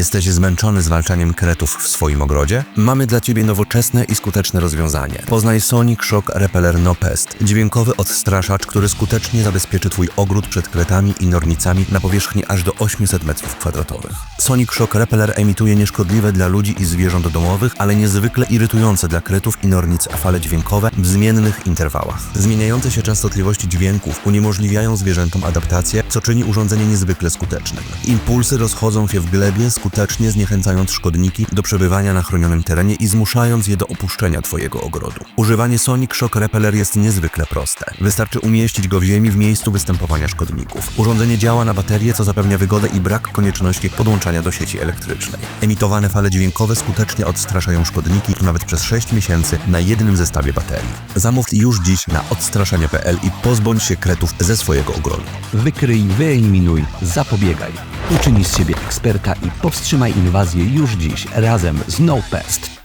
Jesteś zmęczony zwalczaniem kretów w swoim ogrodzie? Mamy dla Ciebie nowoczesne i skuteczne rozwiązanie. Poznaj Sonic Shock Repeller No Pest. Dźwiękowy odstraszacz, który skutecznie zabezpieczy Twój ogród przed kretami i nornicami na powierzchni aż do 800 m2. Sonic Shock Repeller emituje nieszkodliwe dla ludzi i zwierząt domowych, ale niezwykle irytujące dla kretów i nornic fale dźwiękowe w zmiennych interwałach. Zmieniające się częstotliwości dźwięków uniemożliwiają zwierzętom adaptację, co czyni urządzenie niezwykle skutecznym. Impulsy rozchodzą się w glebie, skutecznie zniechęcając szkodniki do przebywania na chronionym terenie i zmuszając je do opuszczenia Twojego ogrodu. Używanie Sonic Shock Repeller jest niezwykle proste. Wystarczy umieścić go w ziemi w miejscu występowania szkodników. Urządzenie działa na baterię, co zapewnia wygodę i brak konieczności podłączania do sieci elektrycznej. Emitowane fale dźwiękowe skutecznie odstraszają szkodniki nawet przez 6 miesięcy na jednym zestawie baterii. Zamów już dziś na odstraszanie.pl i pozbądź się kretów ze swojego ogrodu. Wykryj, wyeliminuj, zapobiegaj. Uczyń z siebie eksperta i powstrzymaj inwazję już dziś razem z No Pest.